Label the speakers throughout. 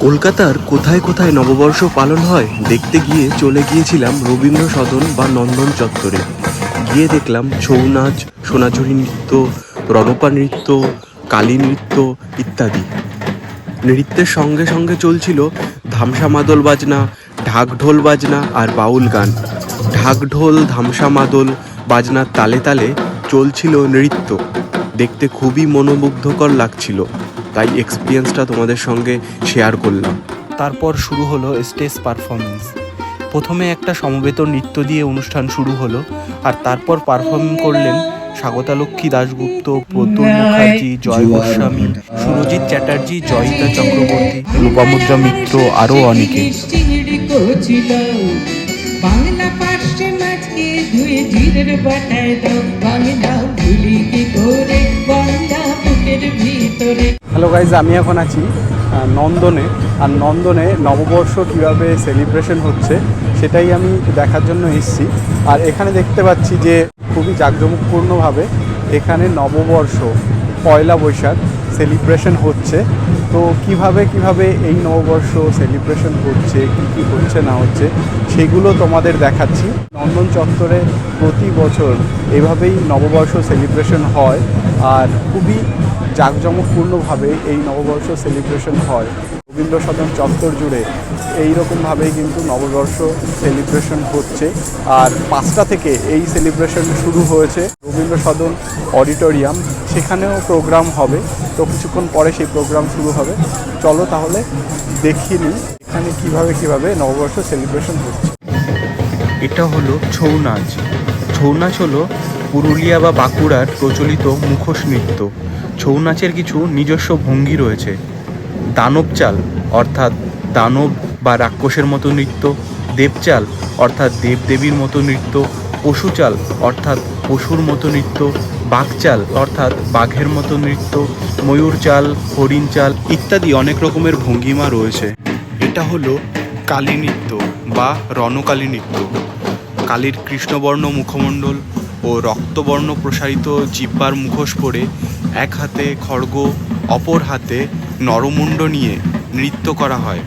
Speaker 1: কলকাতার কোথায় কোথায় নববর্ষ পালন হয় দেখতে গিয়ে চলে গিয়েছিলাম রবীন্দ্র সদন বা নন্দন চত্বরে। গিয়ে দেখলাম ছৌ নাচ, সোনাঝুরি নৃত্য, রণপা নৃত্য, কালী নৃত্য ইত্যাদি। নৃত্যের সঙ্গে সঙ্গে চলছিল ধামসা মাদল বাজনা ঢাক ঢোল বাজনা আর বাউল গান। ঢাক ঢোল ধামসা মাদল বাজনার তালে তালে চলছিল নৃত্য। দেখতে খুবই মনোমুগ্ধকর লাগছিল। তাই এক্সপিরিয়েন্সটা তোমাদের সঙ্গে শেয়ার করলাম। তারপর শুরু হলো স্টেজ পারফরমেন্স প্রথমে একটা সমবেত নৃত্য দিয়ে অনুষ্ঠান শুরু হলো আর তারপর পারফর্ম করলেন স্বাগতালক্ষ্মী দাশগুপ্ত প্রতুল মুখার্জি জয় গোস্বামী সুরজিৎ চ্যাটার্জি জয়িতা চক্রবর্তী রূপামুদ্রা মিত্র আরও অনেকে।
Speaker 2: বাংলা পাশে মাছকে ধুয়ে জিরের বাটায় দাও। বাংলা ভুলি কি করে বাংলা বুকের ভিতরে
Speaker 3: হ্যালো গাইজ আমি এখন আছি নন্দনে। আর নন্দনে নববর্ষ কীভাবে সেলিব্রেশন হচ্ছে, সেটাই আমি দেখার জন্য এসেছি। আর এখানে দেখতে পাচ্ছি যে খুবই জাঁকজমকপূর্ণভাবে এখানে নববর্ষ, পয়লা বৈশাখ সেলিব্রেশন হচ্ছে। তো কীভাবে কীভাবে এই নববর্ষ সেলিব্রেশন হচ্ছে, কী কী হচ্ছে না হচ্ছে, সেগুলো তোমাদের দেখাচ্ছি। নন্দন চত্বরে প্রতি বছর এভাবেই নববর্ষ সেলিব্রেশন হয়। আর খুবই জাঁকজমকপূর্ণভাবে এই নববর্ষ সেলিব্রেশন হয়। রবীন্দ্র সদন চত্বর জুড়ে এই রকমভাবেই কিন্তু নববর্ষ সেলিব্রেশন হচ্ছে। আর পাঁচটা থেকে এই সেলিব্রেশন শুরু হয়েছে রবীন্দ্র সদন অডিটোরিয়াম সেখানেও প্রোগ্রাম হবে। তো কিছুক্ষণ পরে সেই প্রোগ্রাম শুরু হবে। চলো তাহলে দেখিয়ে নিই এখানে কীভাবে কীভাবে নববর্ষ সেলিব্রেশন হচ্ছে।
Speaker 1: এটা হলো ছৌ নাচ। ছৌ নাচ হলো পুরুলিয়া বা বাঁকুড়ার প্রচলিত মুখোশ নৃত্য। ছৌ নাচের কিছু নিজস্ব ভঙ্গি রয়েছে। দানব চাল, অর্থাৎ দানব বা রাক্ষসের মতো নৃত্য। দেবচাল অর্থাৎ দেবদেবীর মতো নৃত্য। পশু চাল, অর্থাৎ পশুর মতো নৃত্য। বাঘচাল অর্থাৎ বাঘের মতো নৃত্য। ময়ূর চাল, হরিণ চাল ইত্যাদি অনেক রকমের ভঙ্গিমা রয়েছে। এটা হলো কালী নৃত্য বা রণকালী নৃত্য। কালীর কৃষ্ণবর্ণ মুখমণ্ডল ও রক্তবর্ণ প্রসারিত জিব্বার মুখোশ পরে এক হাতে খড়গ, অপর হাতে নরমুণ্ড নিয়ে নৃত্য করা হয়।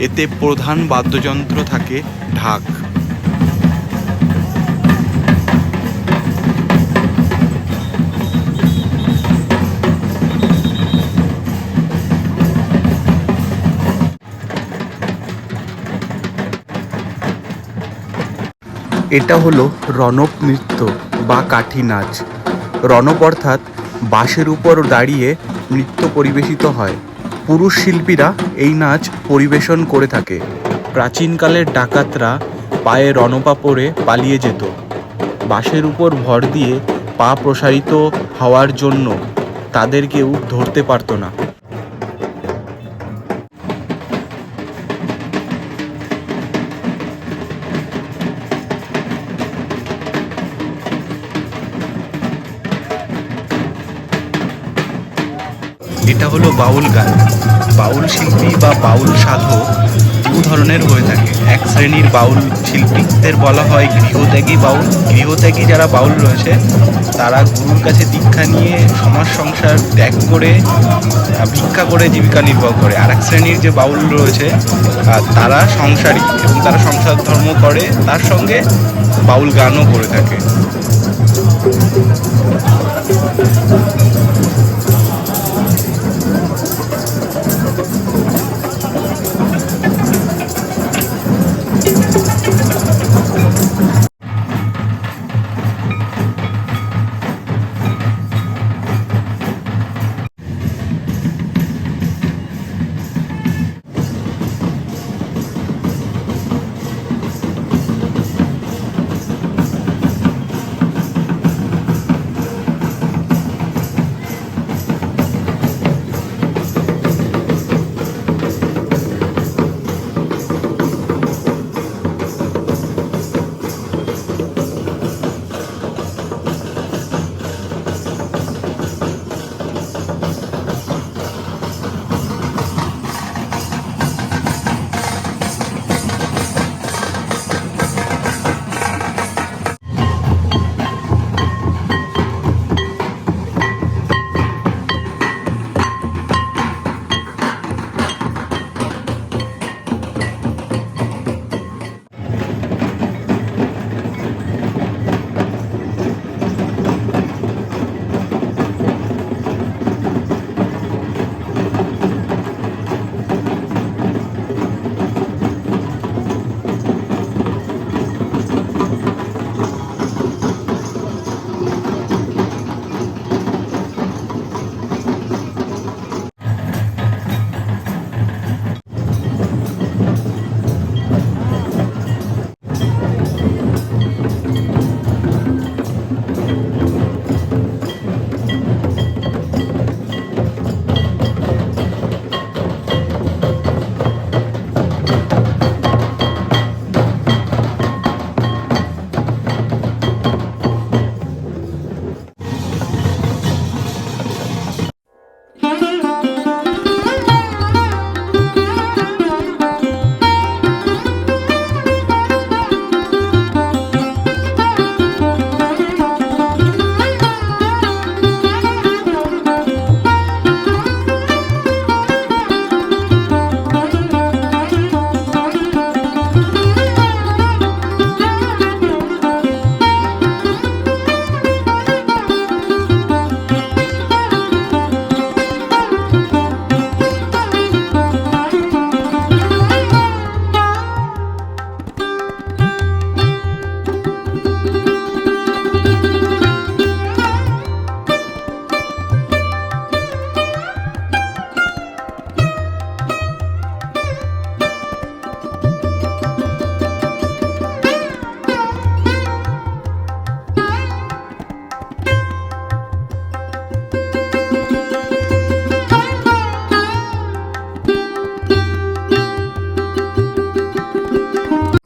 Speaker 1: এতে প্রধান বাদ্যযন্ত্র থাকে ঢাক। এটা হলো রণব নৃত্য বা কাঠি নাচ। রণব অর্থাৎ বাঁশের উপর দাঁড়িয়ে নৃত্য পরিবেশিত হয়। পুরুষ শিল্পীরা এই নাচ পরিবেশন করে থাকে। প্রাচীনকালের ডাকাতরা পায়ে রণপা পরে পালিয়ে যেত। বাঁশের উপর ভর দিয়ে পা প্রসারিত হওয়ার জন্য তাদের কেউ ধরতে পারত না। হলো বাউল গান। বাউল শিল্পী বা বাউল সাধক দু ধরনের হয়ে থাকে। এক শ্রেণির বাউল শিল্পীদের বলা হয় গৃহত্যাগী বাউল। গৃহত্যাগী যারা বাউল রয়েছে, তারা গুরুর কাছে দীক্ষা নিয়ে সমাজ সংসার ত্যাগ করে ভিক্ষা করে জীবিকা নির্বাহ করে। আর এক শ্রেণির যে বাউল রয়েছে তারা সংসারী এবং তারা সংসার ধর্ম করে, তার সঙ্গে বাউল গানও করে থাকে।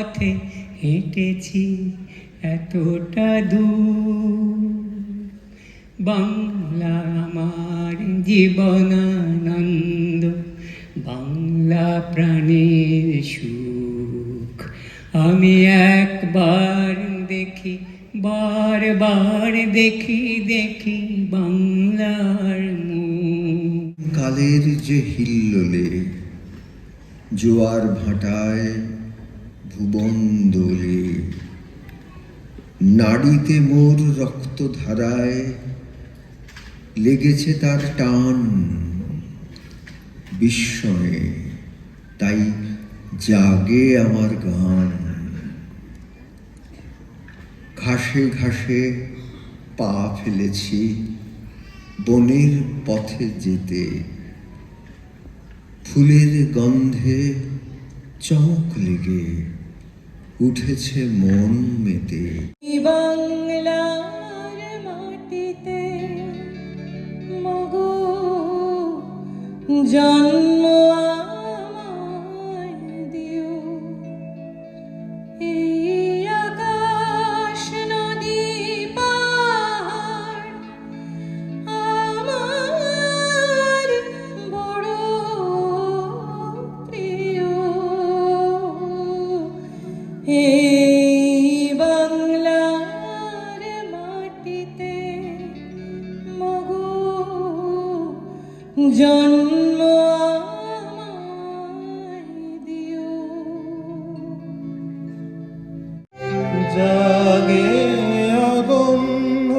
Speaker 4: পথে হেঁটেছি এতটা দূর। বাংলা আমার জীবনানন্দ, বাংলা প্রাণের সুখ। আমি একবার দেখি, বারবার দেখি দেখি বাংলার
Speaker 5: কালের যে হিল্লোলে, জোয়ার ভাটায় ভুবন নাড়িতে মোর রক্তধারায় লেগেছে তার টান বিস্ময়ে, তাই জাগে আমার গান। ঘাসে ঘাসে পা ফেলেছি, বনের পথে যেতে। ফুলের গন্ধে চমক লেগে উঠেছে মন মেতে।
Speaker 4: মগো জন্ম জন্ম দিও।
Speaker 6: জাগে অগণ্য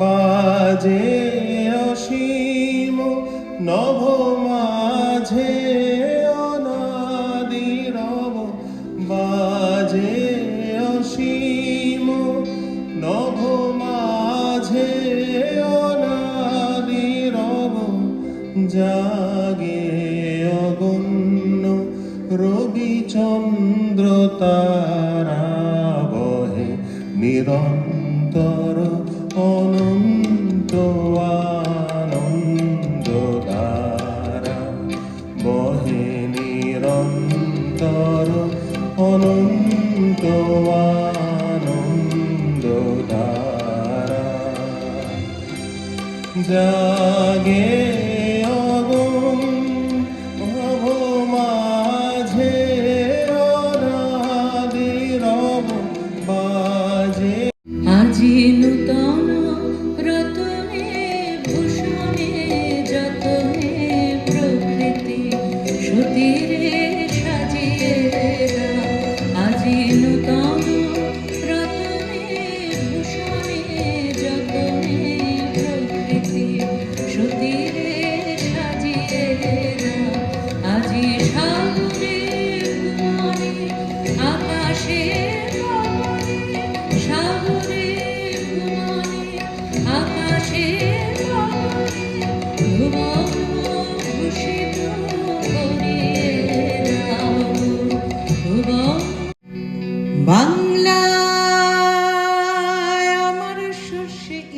Speaker 6: বাজে অসীম নভ মাঝে জাগে অগুন ভব মাঝে অনাদিরব বাজে।
Speaker 4: আজি নূতন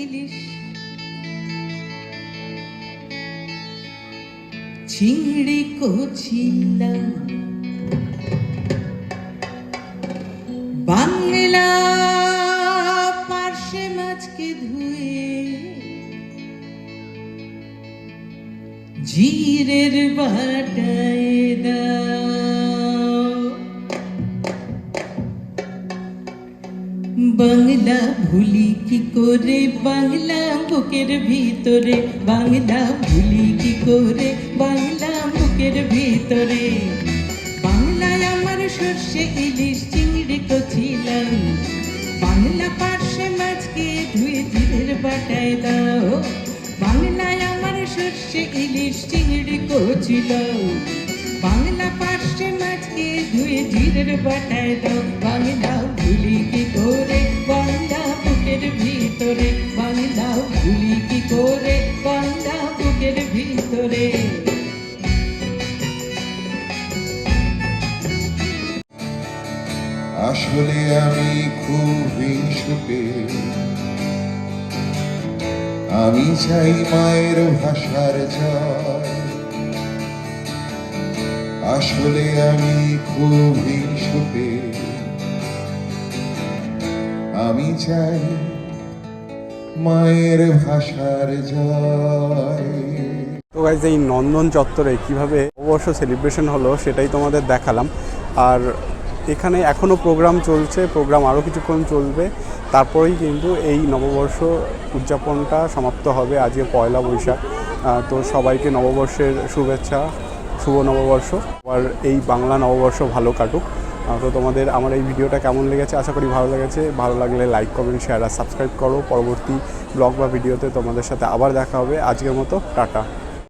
Speaker 4: ইলিশ। চিংড়ি কচিলা বাংলা পার্শে মাছকে ধুয়ে। জিরের বাটায় দাও বাংলা ভুলি কি করে? বাংলা বুকের ভিতরে। বাংলা ভুলি কি করে? বাংলা বুকের ভিতরে। বাংলায় আমার সর্ষে ইলিশ চিংড়ি কছিলাম বাংলা পার্শ্বে মাছকে ধুয়ে জিরের বাটায় দাও। বাংলায় আমার সর্ষে ইলিশ চিংড়ি কছিলাম
Speaker 2: বাংলা পার্শ্বে মাছকে ধুয়ে জিরের বাটায় দাও। বাংলা ভিতরে বাংলা ভুলি কি করে? বাংলা বুকের ভিতরে।
Speaker 7: আসলে আমি খুবই সুখে। আমি চাই মায়ের ভাষার আসলে আমি খুবই সুখে। আমি চাই মায়ের ভাষার
Speaker 3: তো গাইজ এই নন্দন চত্বরে কীভাবে নববর্ষ সেলিব্রেশন হলো সেটাই তোমাদের দেখালাম। আর এখানে এখনও প্রোগ্রাম চলছে প্রোগ্রাম আরও কিছুক্ষণ চলবে। তারপরেই কিন্তু এই নববর্ষ উদযাপনটা সমাপ্ত হবে, আজকে পয়লা বৈশাখ। তো সবাইকে নববর্ষের শুভেচ্ছা, শুভ নববর্ষ। আর এই বাংলা নববর্ষ ভালো কাটুক। তো তোমাদের আমার এই ভিডিওটা কেমন লেগেছে? আশা করি ভালো লেগেছে। ভালো লাগলে লাইক কমেন্ট শেয়ার আর সাবস্ক্রাইব করো। পরবর্তী ব্লগ বা ভিডিওতে তোমাদের সাথে আবার দেখা হবে। আজকের মতো, টাটা।